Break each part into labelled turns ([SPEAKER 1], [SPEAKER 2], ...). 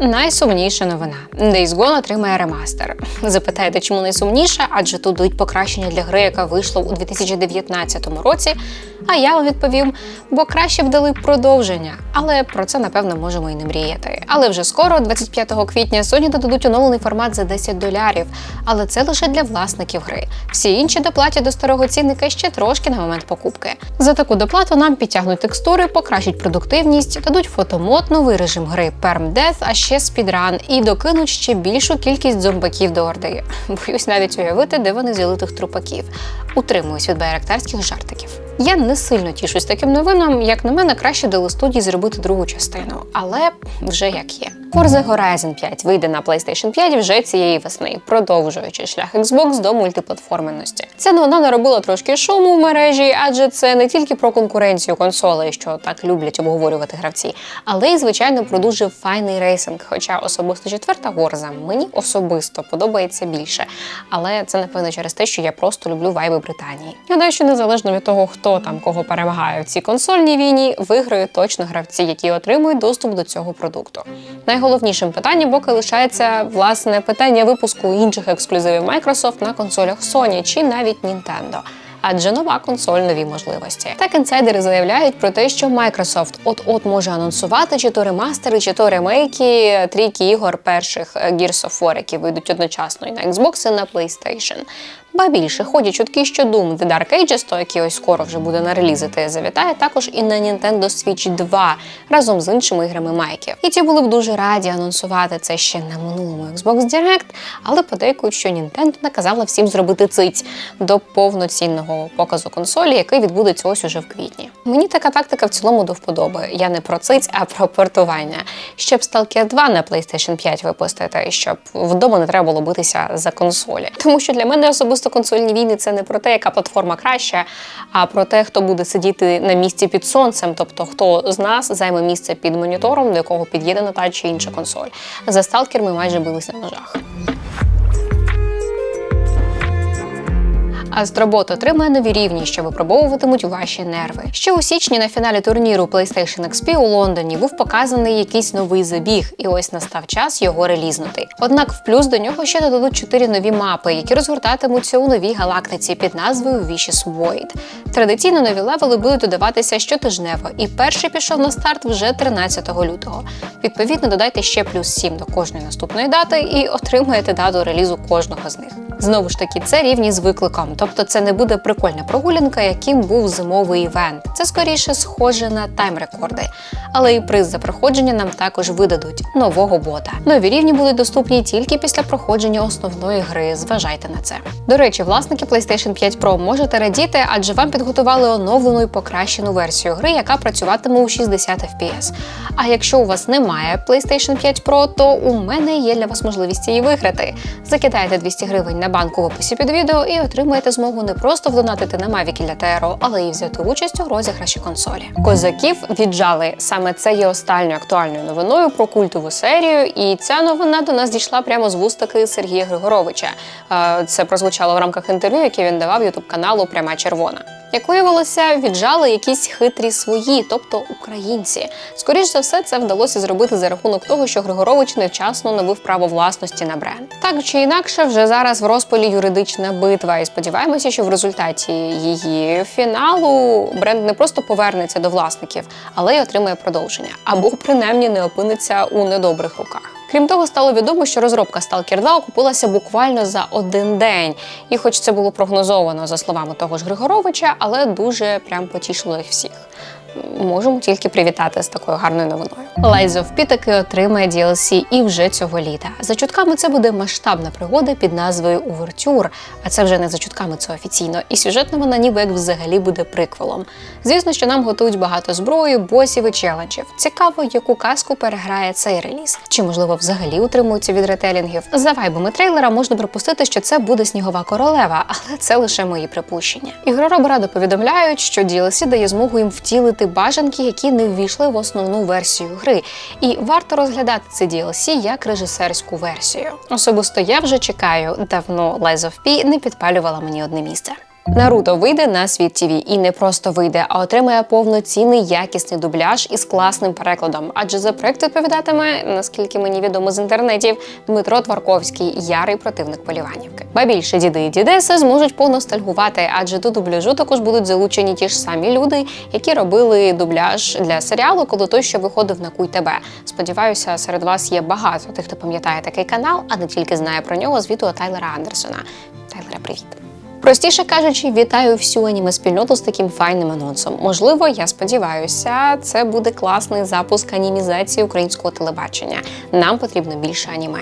[SPEAKER 1] Найсумніша новина. Days Gone отримає ремастер. Запитаєте, чому найсумніша? Адже тут дають покращення для гри, яка вийшла у 2019 році. А я вам відповім, бо краще вдали продовження. Але про це напевно можемо і не мріяти. Але вже скоро, 25 квітня, Sony додадуть оновлений формат за 10 долярів. Але це лише для власників гри. Всі інші доплатять до старого цінника ще трошки на момент покупки. За таку доплату нам підтягнуть текстури, покращать продуктивність, дадуть фотомод, новий режим гри Perm Death, а ще спідран і докинуть ще більшу кількість зомбаків до орди. Боюсь навіть уявити, де вони взяли тих трупаків. Утримуюсь від байрактарських жартиків. Я не сильно тішусь таким новинам. Як на мене, краще дали студії зробити другу частину, але вже як є. Forza Horizon 5 вийде на PlayStation 5 вже цієї весни, продовжуючи шлях Xbox до мультиплатформенності. Ця новина наробила трошки шуму в мережі, адже це не тільки про конкуренцію консолей, що так люблять обговорювати гравці, але й звичайно про дуже файний рейсинг. Хоча особисто четверта горза мені особисто подобається більше. Але це напевно через те, що я просто люблю вайби Британії. Гадаю, що незалежно від того, хто там кого перемагає в цій консольній війні, виграють точно гравці, які отримують доступ до цього продукту. Найголовнішим питанням поки лишається власне питання випуску інших ексклюзивів Microsoft на консолях Sony чи навіть Nintendo. Адже нова консоль нові можливості. Так інсайдери заявляють про те, що Microsoft от-от може анонсувати чи то ремастери, чи то ремейки трійки ігор перших Gears of War, які вийдуть одночасно і на Xbox, і на PlayStation. Ба більше ходять чутки, що Doom The Dark Ages, то який ось скоро вже буде на релізити, завітає також і на Nintendo Switch 2 разом з іншими іграми майків. І ті були б дуже раді анонсувати це ще на минулому Xbox Direct, але подейкують, що Nintendo наказала всім зробити циць до повноцінного показу консолі, який відбудеться ось уже в квітні. Мені така тактика в цілому до вподоби. Я не про циць, а про портування. Щоб Stalker 2 на PlayStation 5 випустити, щоб вдома не треба було битися за консолі. Тому що для мене особисто консольні війни це не про те, яка платформа краща, а про те, хто буде сидіти на місці під сонцем, тобто хто з нас займе місце під монітором, до якого під'єднана та чи інша консоль. За сталкер ми майже билися на ножах. Астробот отримає нові рівні, що випробовуватимуть ваші нерви. Ще у січні на фіналі турніру PlayStation XP у Лондоні був показаний якийсь новий забіг, і ось настав час його релізнути. Однак, в плюс до нього ще додадуть чотири нові мапи, які розгортатимуться у новій галактиці під назвою Vicious Void. Традиційно нові левели будуть додаватися щотижнево, і перший пішов на старт вже 13 лютого. Відповідно, додайте ще плюс 7 до кожної наступної дати і отримаєте дату релізу кожного з них. Знову ж таки, це рівні з викликом, тобто це не буде прикольна прогулянка, яким був зимовий івент. Це скоріше схоже на тайм-рекорди. Але і приз за проходження нам також видадуть нового бота. Нові рівні будуть доступні тільки після проходження основної гри. Зважайте на це. До речі, власники PlayStation 5 Pro можете радіти, адже вам підготували оновлену і покращену версію гри, яка працюватиме у 60 FPS. А якщо у вас немає PlayStation 5 Pro, то у мене є для вас можливість її виграти. Закидайте 200 гривень на банку в описі під відео і отримаєте змогу не просто вдонатити на Mavic для ТРО, але й взяти участь у розіграші консолі. Козаків віджали. Саме це є останньою актуальною новиною про культову серію, і ця новина до нас дійшла прямо з вустаки Сергія Григоровича. Е, Це прозвучало в рамках інтерв'ю, яке він давав ютуб каналу Пряма Червона. Як виявилося, віджали якісь хитрі свої, тобто українці. Скоріш за все, це вдалося зробити за рахунок того, що Григорович невчасно набив право власності на бренд. Так чи інакше, вже зараз в розпалі юридична битва, і сподіваємося, що в результаті її фіналу бренд не просто повернеться до власників, але й отримає продовження, або принаймні не опиниться у недобрих руках. Крім того, стало відомо, що розробка Stalker 2 окупилася буквально за один день. І хоч це було прогнозовано за словами того ж Григоровича, але дуже прям потішило їх всіх. Можемо тільки привітати з такою гарною новиною. Lies of P отримає DLC і вже цього літа. За чутками це буде масштабна пригода під назвою Увертюр. А це вже не за чутками, це офіційно. І сюжетна вона ніби як взагалі буде приквелом. Звісно, що нам готують багато зброї, босів і челенджів. Цікаво, яку казку переграє цей реліз. Чи можливо взагалі утримуються від ретелінгів? За вайбами трейлера можна припустити, що це буде снігова королева, але це лише мої припущення. Ігророби радо повідомляють, що DLC дає змогу їм втілити бажанки, які не ввійшли в основну версію гри. І варто розглядати це DLC як режисерську версію. Особисто я вже чекаю, давно Lies of P не підпалювала мені одне місце. Наруто вийде на світ ТВ і не просто вийде, а отримає повноцінний якісний дубляж із класним перекладом. Адже за проект відповідатиме, наскільки мені відомо з інтернетів, Дмитро Тварковський, ярий противник поліванівки. Ба більше діди і дідеси зможуть поностальгувати, адже до дубляжу також будуть залучені ті ж самі люди, які робили дубляж для серіалу, коли той ще виходив на Куй ТБ. Сподіваюся, серед вас є багато тих, хто пам'ятає такий канал, а не тільки знає про нього з відео Тайлера Андерсона. Тайлера, привіт! Простіше кажучи, вітаю всю аніме спільноту з таким файним анонсом. Можливо, я сподіваюся, це буде класний запуск анімізації українського телебачення. Нам потрібно більше аніме.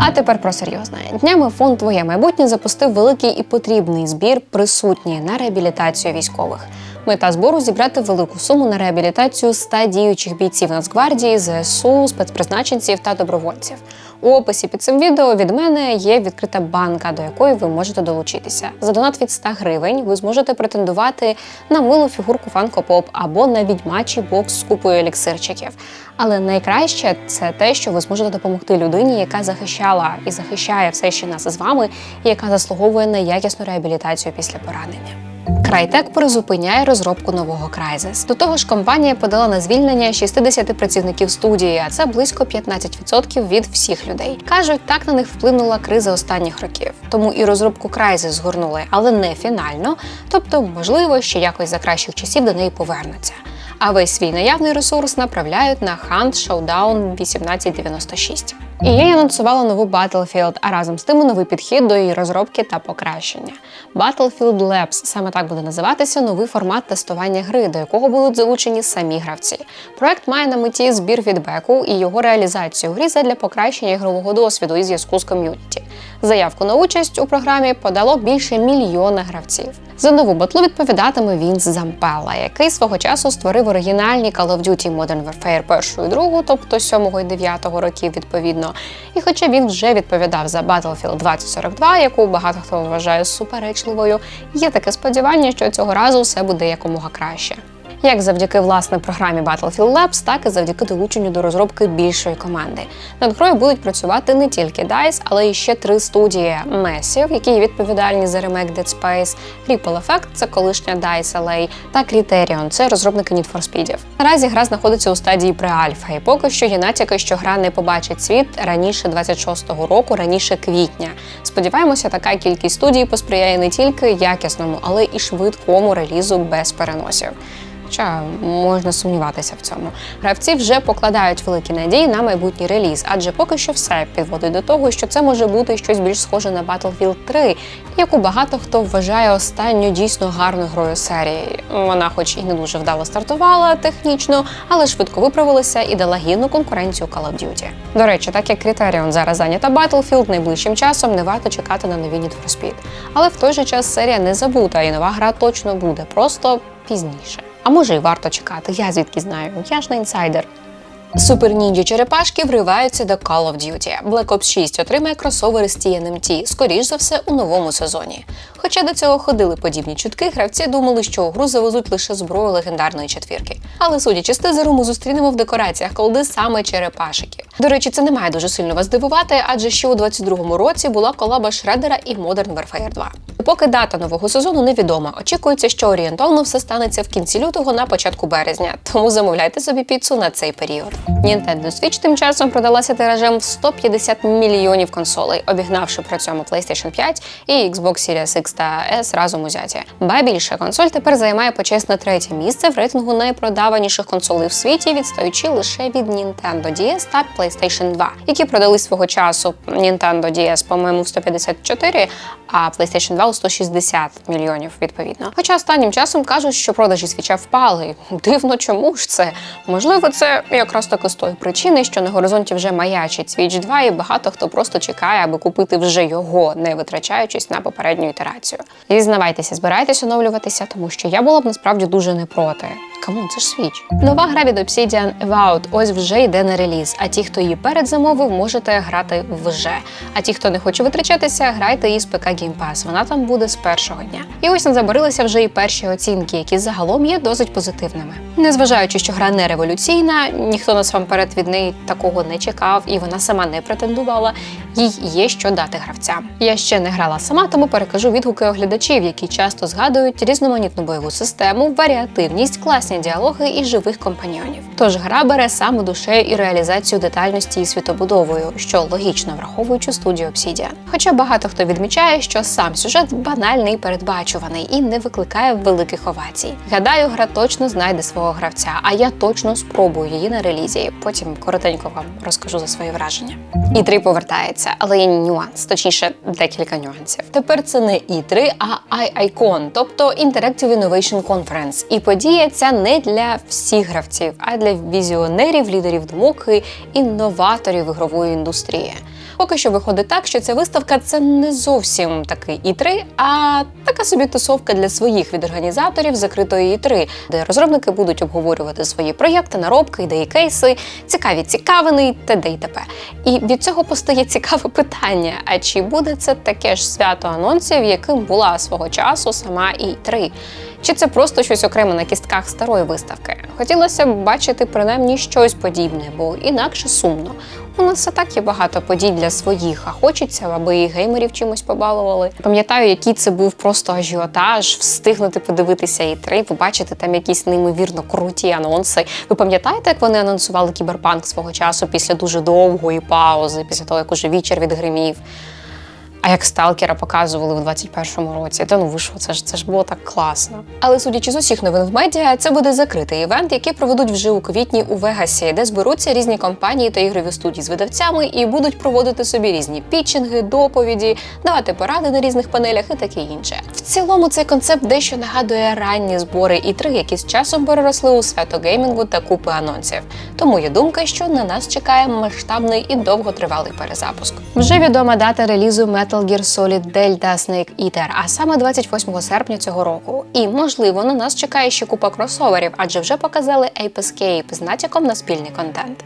[SPEAKER 1] А тепер про серйозне. Днями фонд Твоє майбутнє запустив великий і потрібний збір присутні на реабілітацію військових. Мета збору зібрати велику суму на реабілітацію 100 діючих бійців Нацгвардії, ЗСУ, спецпризначенців та добровольців. У описі під цим відео від мене є відкрита банка, до якої ви можете долучитися. За донат від 100 гривень ви зможете претендувати на милу фігурку Pop або на відьмачий бокс з купою еліксирчиків. Але найкраще це те, що ви зможете допомогти людині, яка захищала і захищає все ще нас з вами, і яка заслуговує на якісну реабілітацію після поранення. Крайтек призупиняє розробку нового Crysis. До того ж, компанія подала на звільнення 60 працівників студії, а це близько 15% від всіх людей. Кажуть, так на них вплинула криза останніх років. Тому і розробку Crysis згорнули, але не фінально. Тобто, можливо, ще якось за кращих часів до неї повернуться. А весь свій наявний ресурс направляють на Hunt Showdown 1896. І я анонсувала нову Battlefield, а разом з тим новий підхід до її розробки та покращення. Battlefield Labs – саме так буде називатися новий формат тестування гри, до якого будуть залучені самі гравці. Проект має на меті збір фідбеку і його реалізацію в грі задля покращення ігрового досвіду і зв'язку з ком'юніті. Заявку на участь у програмі подало більше мільйона гравців. За нову батлу відповідатиме Вінс Зампелла, який свого часу створив оригінальні Call of Duty Modern Warfare першу і другу, тобто 7 і 9 років відповідно. І хоча він вже відповідав за Battlefield 2042, яку багато хто вважає суперечливою, є таке сподівання, що цього разу все буде якомога краще. Як завдяки власне програмі Battlefield Labs, так і завдяки долученню до розробки більшої команди. Над грою будуть працювати не тільки DICE, але й ще три студії: Massive, які відповідальні за ремейк Dead Space, Ripple Effect – це колишня DICE LA, та Criterion – це розробники Need for Speedів. Наразі гра знаходиться у стадії преальфа, і поки що є натяки, що гра не побачить світ раніше 26-го року, раніше квітня. Сподіваємося, така кількість студій посприяє не тільки якісному, але і швидкому релізу без переносів. Хоча можна сумніватися в цьому. Гравці вже покладають великі надії на майбутній реліз, адже поки що все підводить до того, що це може бути щось більш схоже на Battlefield 3, яку багато хто вважає останньою дійсно гарною грою серії. Вона, хоч і не дуже вдало стартувала технічно, але швидко виправилася і дала гідну конкуренцію Call of Duty. До речі, так як Criterion зараз зайнята Battlefield, найближчим часом не варто чекати на нові Need for Speed. Але в той же час серія не забута, і нова гра точно буде, просто пізніше. А може й варто чекати, я звідки знаю, я ж не інсайдер. Супер ніндзя черепашки вриваються до Call of Duty. Black Ops 6 отримає кросовери з TNMT, скоріш за все, у новому сезоні. Хоча до цього ходили подібні чутки, гравці думали, що у гру завезуть лише зброю легендарної четвірки. Але судячи з тизеру, ми зустрінемо в декораціях колди саме черепашиків. До речі, це не має дуже сильно вас здивувати, адже ще у 22-му році була колаба Шредера і Modern Warfare 2. Поки дата нового сезону невідома. Очікується, що орієнтовно все станеться в кінці лютого на початку березня, тому замовляйте собі піцу на цей період. Nintendo Switch тим часом продалася тиражем в 150 мільйонів консолей, обігнавши при цьому PlayStation 5 і Xbox Series X та S разом узяті. Ба більше консоль тепер займає почесне третє місце в рейтингу найпродаваніших консолей в світі, відстаючи лише від Nintendo DS та PlayStation 2, які продали свого часу Nintendo DS, по-моєму, в 154, а PlayStation 2 у 160 мільйонів відповідно. Хоча останнім часом кажуть, що продажі свіча впали. Дивно, чому ж це? Можливо, це якраз таки з тої причини, що на горизонті вже маячить свіч 2, і багато хто просто чекає, аби купити вже його, не витрачаючись на попередню ітерацію. Зізнавайтеся, збирайтесь оновлюватися, тому що я була б насправді дуже не проти. Камон, це ж свіч. Нова гра від Obsidian Avowed ось вже йде на реліз. А ті, хто її передзамовив, можете грати вже. А ті, хто не хоче витрачатися, грайте із ПК Game Pass. Вона там буде з першого дня. І ось назабарилися вже і перші оцінки, які загалом є досить позитивними. Незважаючи, що гра не революційна, ніхто насамперед від неї такого не чекав, і вона сама не претендувала. Їй є що дати гравцям. Я ще не грала сама, тому перекажу відгуки оглядачів, які часто згадують різноманітну бойову систему, варіативність, класні діалоги і живих компаньйонів. Тож гра бере саме душею і реалізацію детальності і світобудовою, що логічно враховуючи студію Obsidian. Хоча багато хто відмічає, що сам сюжет банальний і передбачуваний і не викликає великих овацій. Гадаю, гра точно знайде свого гравця, а я точно спробую її на релізі. Потім коротенько вам розкажу за свої враження. І 3 повертається, але є нюанс, точніше, декілька нюансів. Тепер це не І3, а iICON, тобто Interactive Innovation Conference. І подія ця не для всіх гравців, а для візіонерів, лідерів думок і інноваторів ігрової індустрії. Поки що виходить так, що ця виставка це не зовсім такий І3, а така собі тусовка для своїх від організаторів закритої І3, де розробники будуть обговорювати свої проєкти, наробки, ідеї кейси, цікаві цікавини, т.д. і т.п. І від цього постає цікаве питання: а чи буде це таке ж свято анонсів, яким була свого часу сама І3? Чи це просто щось окреме на кістках старої виставки? Хотілося б бачити принаймні щось подібне, бо інакше сумно. У нас і так є багато подій для своїх, а хочеться, аби геймерів чимось побалували. Пам'ятаю, який це був просто ажіотаж, встигнути подивитися і три, побачити там якісь неймовірно круті анонси. Ви пам'ятаєте, як вони анонсували кіберпанк свого часу після дуже довгої паузи, після того, як уже вічер відгримів? А як сталкера показували в 21-му році, та ну ви що, це ж це ж було так класно. Але судячи з усіх новин в медіа, це буде закритий івент, який проведуть вже у квітні у Вегасі, де зберуться різні компанії та ігрові студії з видавцями і будуть проводити собі різні пітчинги, доповіді, давати поради на різних панелях і таке інше. В цілому цей концепт дещо нагадує ранні збори і три, які з часом переросли у свято геймінгу та купи анонсів. Тому є думка, що на нас чекає масштабний і довготривалий перезапуск. Вже відома дата релізу Metal Gear Solid Delta Snake Eater, а саме 28 серпня цього року. І можливо на нас чекає ще купа кросоверів, адже вже показали Ape Escape з натяком на спільний контент.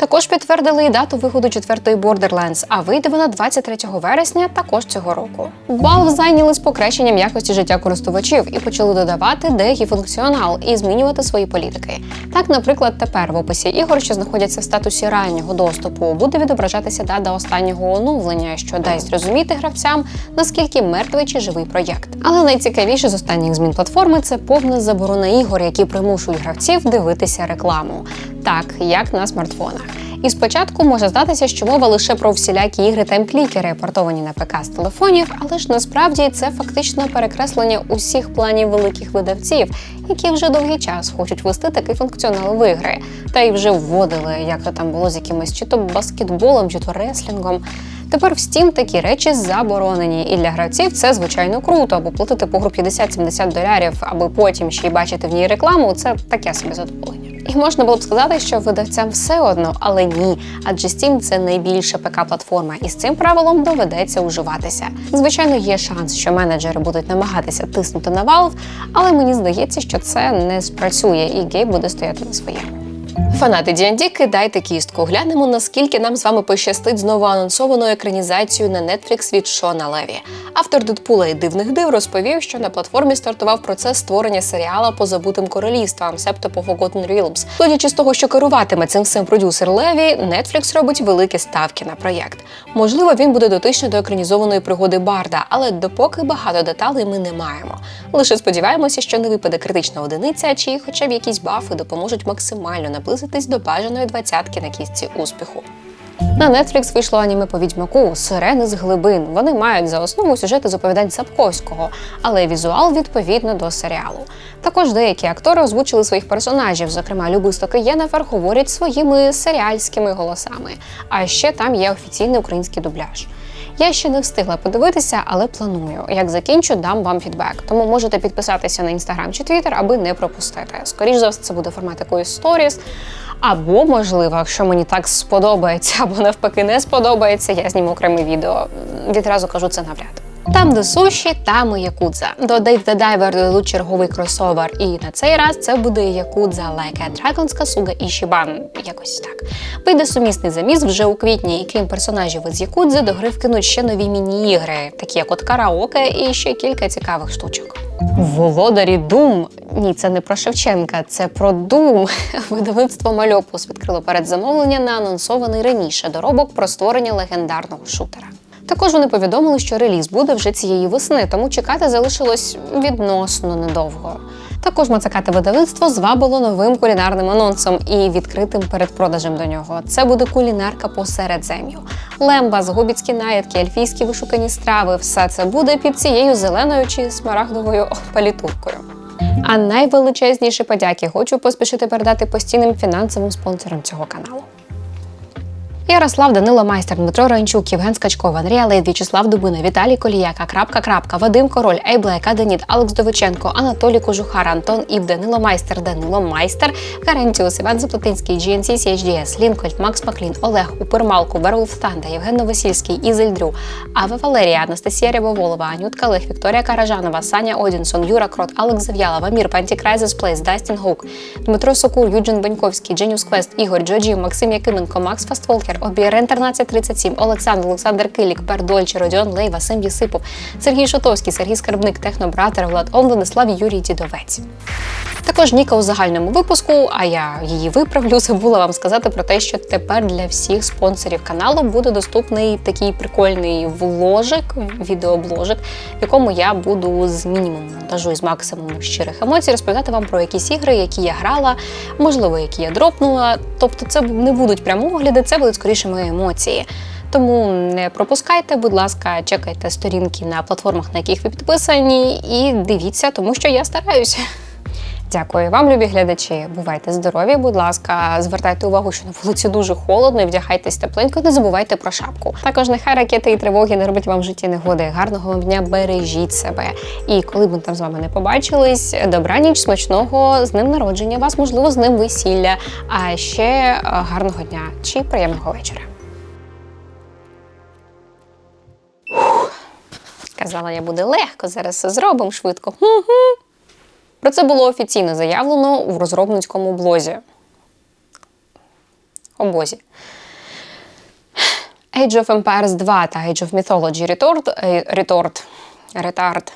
[SPEAKER 1] Також підтвердили і дату виходу четвертої Borderlands, а вийде вона 23 вересня також цього року. Valve зайнялись покращенням якості життя користувачів і почали додавати деякий функціонал і змінювати свої політики. Так, наприклад, тепер в описі ігор, що знаходяться в статусі раннього доступу, буде відображатися дата останнього оновлення, що дасть зрозуміти гравцям, наскільки мертвий чи живий проєкт. Але найцікавіше з останніх змін платформи це повна заборона ігор, які примушують гравців дивитися рекламу, так як на смартфонах. І спочатку може здатися, що мова лише про всілякі ігри таймклікери, портовані на ПК з телефонів, але ж насправді це фактично перекреслення усіх планів великих видавців, які вже довгий час хочуть ввести такий функціонал в ігри, та й вже вводили, як то там було з якимось чи то баскетболом, чи то реслінгом. Тепер в Steam такі речі заборонені, і для гравців це звичайно круто, бо платити по гру 50-70 долярів, аби потім ще й бачити в ній рекламу, це таке собі задоволення. І можна було б сказати, що видавцям все одно, але ні, адже Steam – це найбільша ПК-платформа, і з цим правилом доведеться уживатися. Звичайно, є шанс, що менеджери будуть намагатися тиснути на Valve, але мені здається, що це не спрацює, і гей буде стояти на своєму. Фанати D&D, кидайте кістку. Глянемо, наскільки нам з вами пощастить знову анонсованою екранізацією на Netflix від Шона Леві. Автор Дедпула і дивних див розповів, що на платформі стартував процес створення серіала по забутим королівствам, себто по Forgotten Realms. Судячи з того, що керуватиме цим всім продюсер Леві, Netflix робить великі ставки на проєкт. Можливо, він буде дотичний до екранізованої пригоди Барда, але допоки багато деталей ми не маємо. Лише сподіваємося, що не випаде критична одиниця, чи хоча б якісь бафи допоможуть максимально наблизитись до бажаної двадцятки на кістці успіху. На Netflix вийшло аніме по відьмаку Сирени з глибин. Вони мають за основу сюжети з оповідань Сапковського, але візуал відповідно до серіалу. Також деякі актори озвучили своїх персонажів, зокрема Любисток і говорять своїми серіальськими голосами. А ще там є офіційний український дубляж. Я ще не встигла подивитися, але планую. Як закінчу, дам вам фідбек. Тому можете підписатися на інстаграм чи твіттер, аби не пропустити. Скоріше за все, це буде формат якоїсь сторіс. Або, можливо, якщо мені так сподобається, або навпаки не сподобається, я зніму окреме відео. Відразу кажу це навряд. Там, де суші, там і якудза. До Dave the Diver додадуть черговий кросовер, і на цей раз це буде якудза Like a Dragon's Kasuga Ichiban. Якось так. Вийде сумісний заміс вже у квітні, і крім персонажів із якудзи, до гри вкинуть ще нові міні-ігри, такі як от караоке і ще кілька цікавих штучок. Володарі Дум. Ні, це не про Шевченка, це про Дум. Видавництво Мальопус відкрило передзамовлення на анонсований раніше доробок про створення легендарного шутера. Також вони повідомили, що реліз буде вже цієї весни, тому чекати залишилось відносно недовго. Також мацакате видавництво звабило новим кулінарним анонсом і відкритим передпродажем до нього. Це буде кулінарка по середзем'ю. Лемба, згубіцькі наїдки, ельфійські вишукані страви. Все це буде під цією зеленою чи смарагдовою палітуркою. А найвеличезніші подяки хочу поспішити передати постійним фінансовим спонсорам цього каналу. Ярослав Данило Майстер, Дмитро Ранчук, Євген Скачков, Андрій Лейд, В'ячеслав Дубина, Віталій Коліяка, Крапка Крапка, Вадим Король, Ейблек, Аданіт, Алекс Довиченко, Анатолій Кожухар, Антон Іб, Данило Майстер, Данило Майстер, Карентіус, Іван Заплатинський, GNC, CHDS, Лінкольд, Макс Маклін, Олег, Упермалку, Берулф Танда, Євген Новосільський, Ізель Дрю, Ава Валерія, Анастасія Рябоволова, Анютка Лих, Вікторія Каражанова, Саня Одінсон, Юра Крот, Алекс Зав'яла, Вамір, Пантікрайзес Плейс, Дастін Гук, Дмитро Сокур, Юджин Баньковський, Дженіус Квест, Ігор Джоджі, Максим Якименко, Макс Фастволкер, Обірен 1337, Олександр, Олександр Килік, Пердольче, Родіон. Лей, Васим Єсипов, Сергій Шотовський, Сергій Скарбник, Технобратер, Влад Ом, Владислав Юрій Дідовець. Також Ніка у загальному випуску, а я її виправлю, забула вам сказати про те, що тепер для всіх спонсорів каналу буде доступний такий прикольний вложик, відеобложик, в якому я буду з мінімумом монтажу і з максимумом щирих емоцій розповідати вам про якісь ігри, які я грала, можливо, які я дропнула. Тобто, це не будуть прямо огляди, це будуть скоріше мої емоції. Тому не пропускайте, будь ласка, чекайте сторінки на платформах, на яких ви підписані, і дивіться, тому що я стараюся. Дякую вам, любі глядачі. Бувайте здорові, будь ласка, звертайте увагу, що на вулиці дуже холодно і вдягайтесь тепленько, не забувайте про шапку. Також нехай ракети і тривоги не робить вам в житті негоди. Гарного вам дня, бережіть себе. І коли б ми там з вами не побачились, добраніч, смачного з ним народження, вас, можливо, з ним весілля. А ще е, гарного дня чи приємного вечора. Казала, я буде легко, зараз все зробимо швидко. Про це було офіційно заявлено у розробницькому блозі. Обозі. Age of Empires 2 та Age of Mythology Retort, е, Retort, Retard